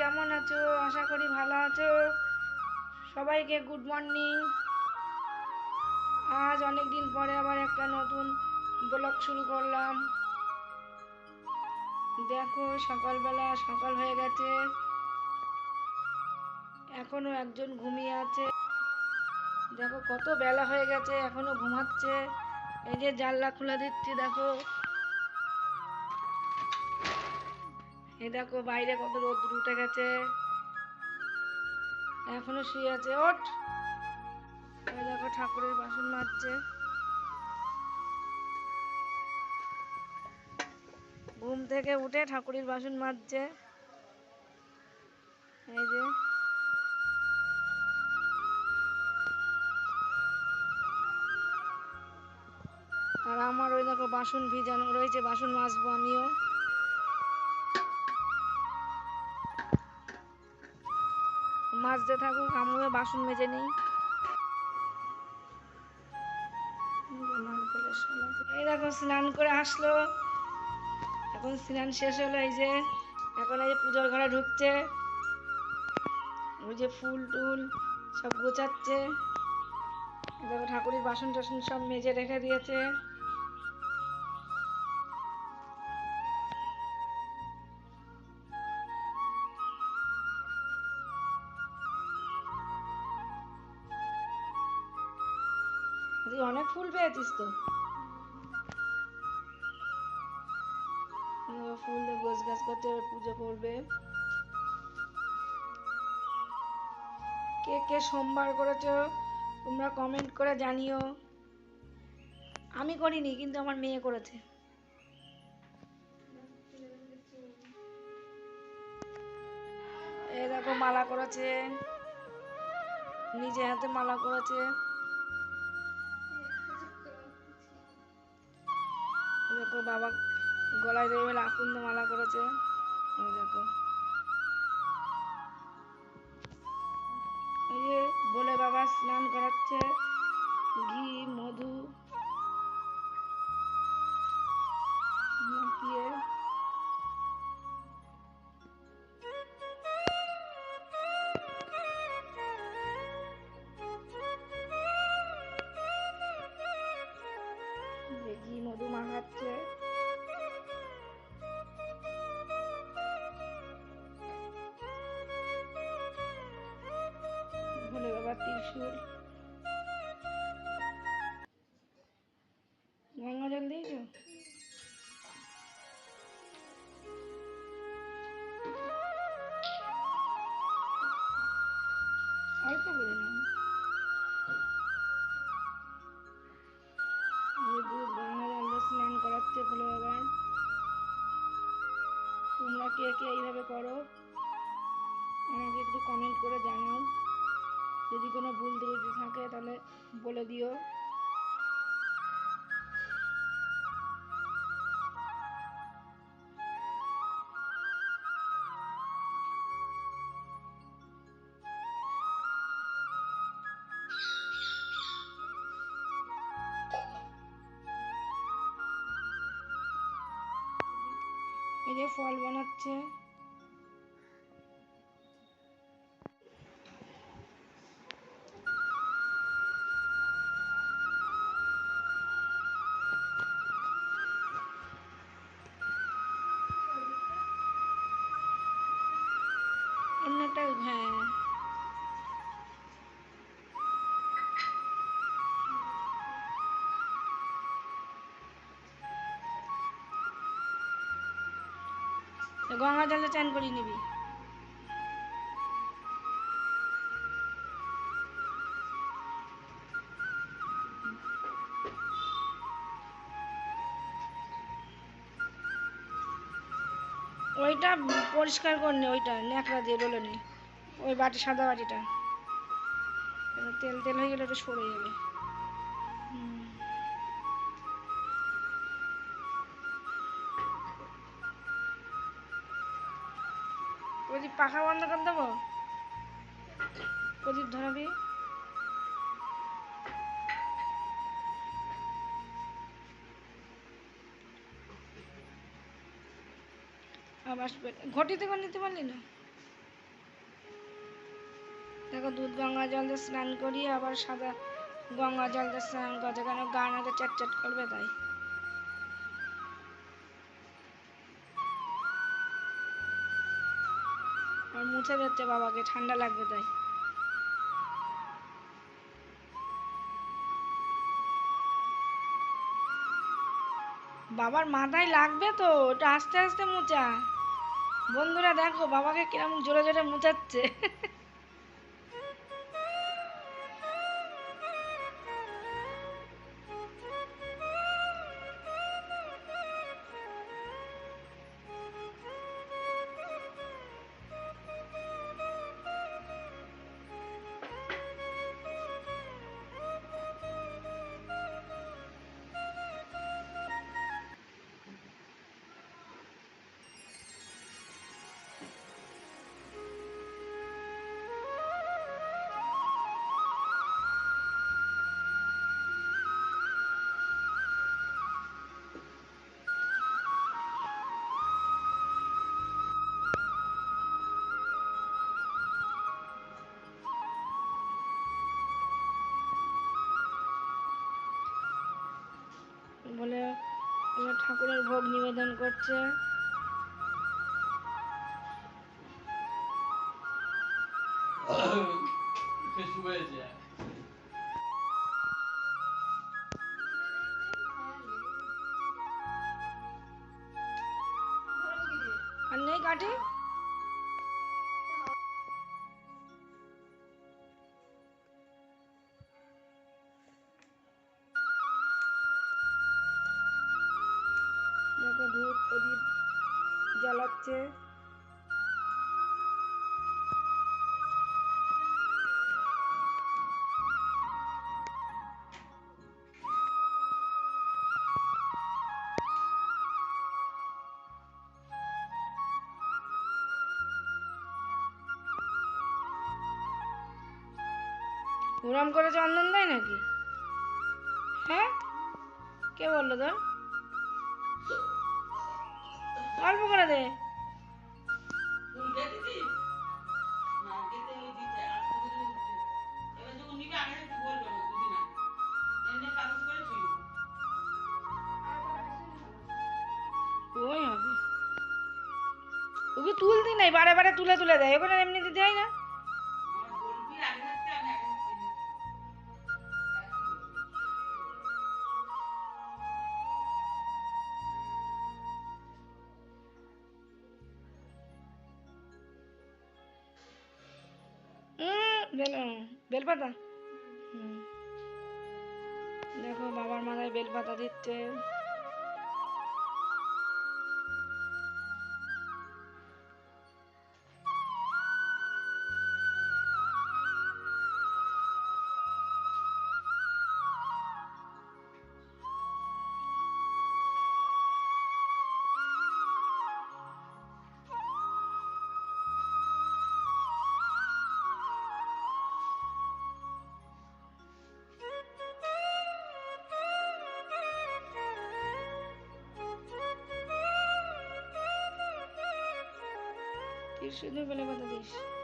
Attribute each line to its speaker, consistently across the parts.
Speaker 1: কেমন আছো? আশা করি ভালো আছো। সবাইকে গুড মর্নিং আজ অনেক দিন পরে আবার একটা নতুন ব্লগ শুরু করলাম। দেখো, সকালবেলা সকাল হয়ে গেছে। এখনও একজন ঘুমিয়ে আছে। দেখো, কত বেলা হয়ে গেছে, এখনও ঘুমাচ্ছে। এই যে জানলা খুলে দিচ্ছি, দেখো। এই দেখো, বাইরে কত রোদ উঠে গেছে। এখনও শুয়ে আছে, ওঠ। দেখো, ঠাকুরের বাসন মাজছে। ঘুম থেকে উঠে ঠাকুরের বাসন মাজছে। এই যে। আর আমার ওই দেখো, বাসন ভিজানো রয়েছে, বাসন মাজবো আমিও। মাজতে থাকুক আমিও বাসন মেজে নিই। এই দেখো, স্নান করে আসলো। এখন স্নান শেষ হলো, এই যে, এখন এই যে পুজোর ঘরে ঢুকছে। ওই যে ফুল টুল সব গোছাচ্ছে। দেখো, ঠাকুরের বাসন টাসন সব মেজে রেখে দিয়েছে। অনেক ফুল তো? ফুল গোছ গাছ করতে পুজো করবে। কে কে সোমবার করেছ, তোমরা কমেন্ট করে জানিও। আমি করিনি, কিন্তু আমার মেয়ে করেছে। এই দেখো, মালা করেছে। নিজে হাতে মালা করেছে। দেখো বাবা গলায় দেবে আকুন্দ মালা করেছে। ওই দেখো। এই যে বলে বাবা স্নান করাচ্ছে, ঘি, মধু। মাখিয়ে মধু মাখাচ্ছে ভোলে বাবা ত্রিশুল। ফল বানাচ্ছে। অন্যটা হ্যাঁ। গঙ্গা জলে চান করে নিবি। ওইটা পরিষ্কার করে ওইটা ন্যাকড়া দিয়ে ডলে নে। ওই বাটি, সাদা বাটিটা। তেল তেল হয়ে গেলে ওটা সরে যাবে। পাখা বন্ধ করে দেবো? প্রদীপ ধরাবি? আবার ঘটিতে করে নিতে পারলি না? দেখো, দুধ গঙ্গা জল দিয়ে স্নান করিয়ে আবার সাদা গঙ্গা জল দিয়ে স্নান করছে কেন গা নাতে চ্যাট চ্যাট করবে তাই। মুছে দিচ্ছে বাবাকে, ঠান্ডা লাগবে তাই। বাবার মাথায় লাগবে তো ওটা আস্তে আস্তে মোচা বন্ধুরা দেখো, বাবাকে কিরম জোরে জোরে মুচাচ্ছে ঠাকুরের ভোগ নিবেদন করছে। জ্বালাচ্ছে ওরম করে চন্দন দেয় নাকি? হ্যাঁ? কে বলল তোর? অল্প করে দে। ওই হবে তুলতি নাই বারে বারে তুলে তুলে দেয়। এবার এমনিতে দেয় না। বেলপাতা? দেখো বাবার মাথায় বেলপাতা দিচ্ছে। তুই শুধু বেলপাতা দিস সিংহাসনে একটু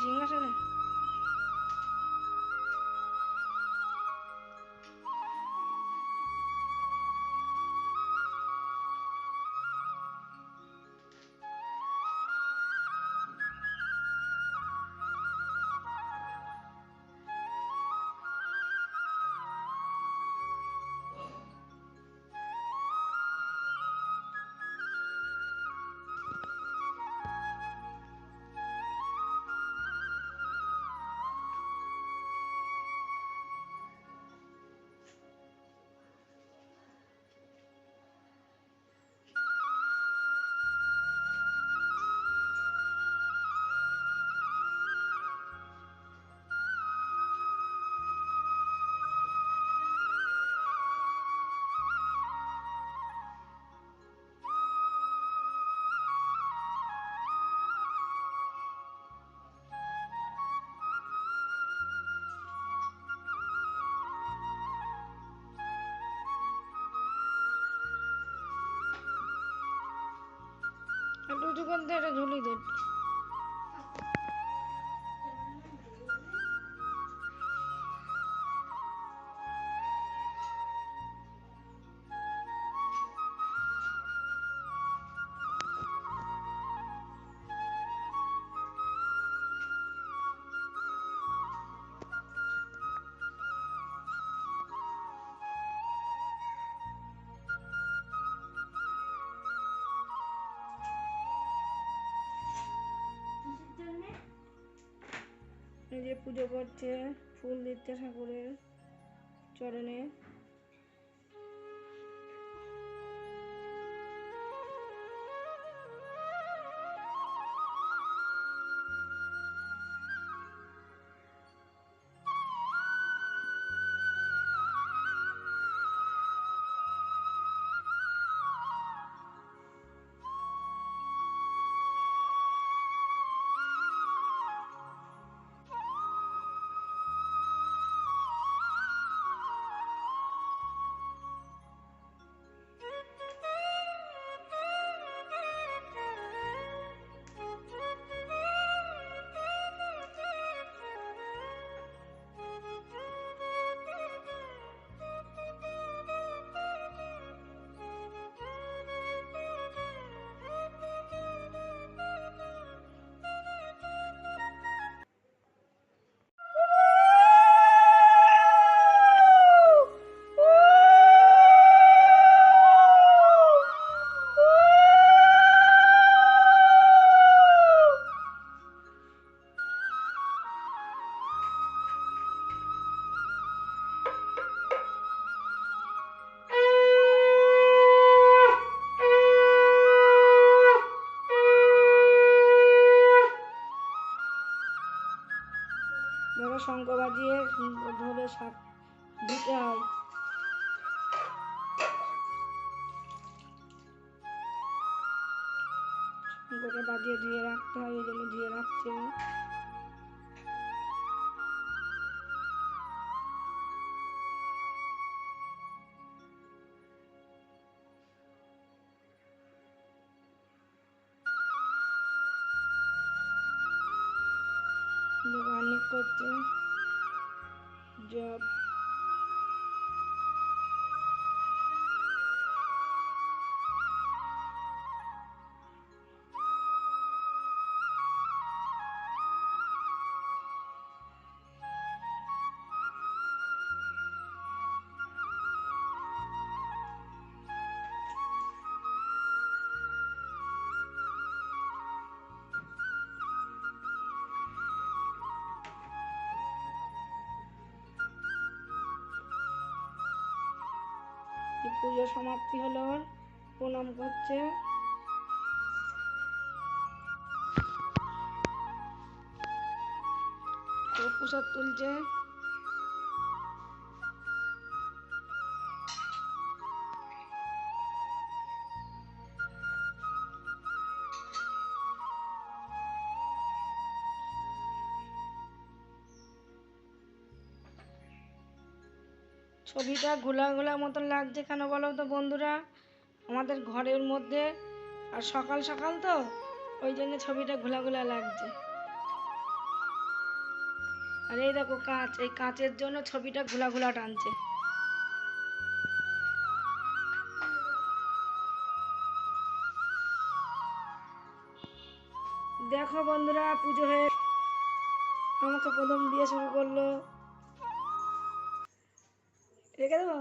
Speaker 1: উঁচু করতে একটা ঝুলি দে ঝুলি এই যে পুজো করছে ফুল দিচ্ছে ঠাকুরের চরণে। শঙ্খ বাজিয়ে ধরে শাক দিতে হয় শঙ্খটা বাজিয়ে ধুয়ে রাখতে হয় ওই জন্য ধুয়ে রাখছে অনেক করছে job. পুজো সমাপ্তি হলো। প্রণাম করছে প্রসাদ তুলছে ছবিটা ঘোলা ঘোলা মতন লাগছে কেন বলো তো বন্ধুরা? আমাদের ঘরের মধ্যে আর সকাল সকাল তো ওই জন্য ছবিটা ঘোলা ঘোলা লাগছে। আর এই দেখো কাঁচ, এই কাঁচের জন্য ছবিটা ঘোলা ঘোলা টানছে। দেখো বন্ধুরা, পুজো হয়ে আমাকে প্রথম দিয়ে শুরু করল। রেখে দেবো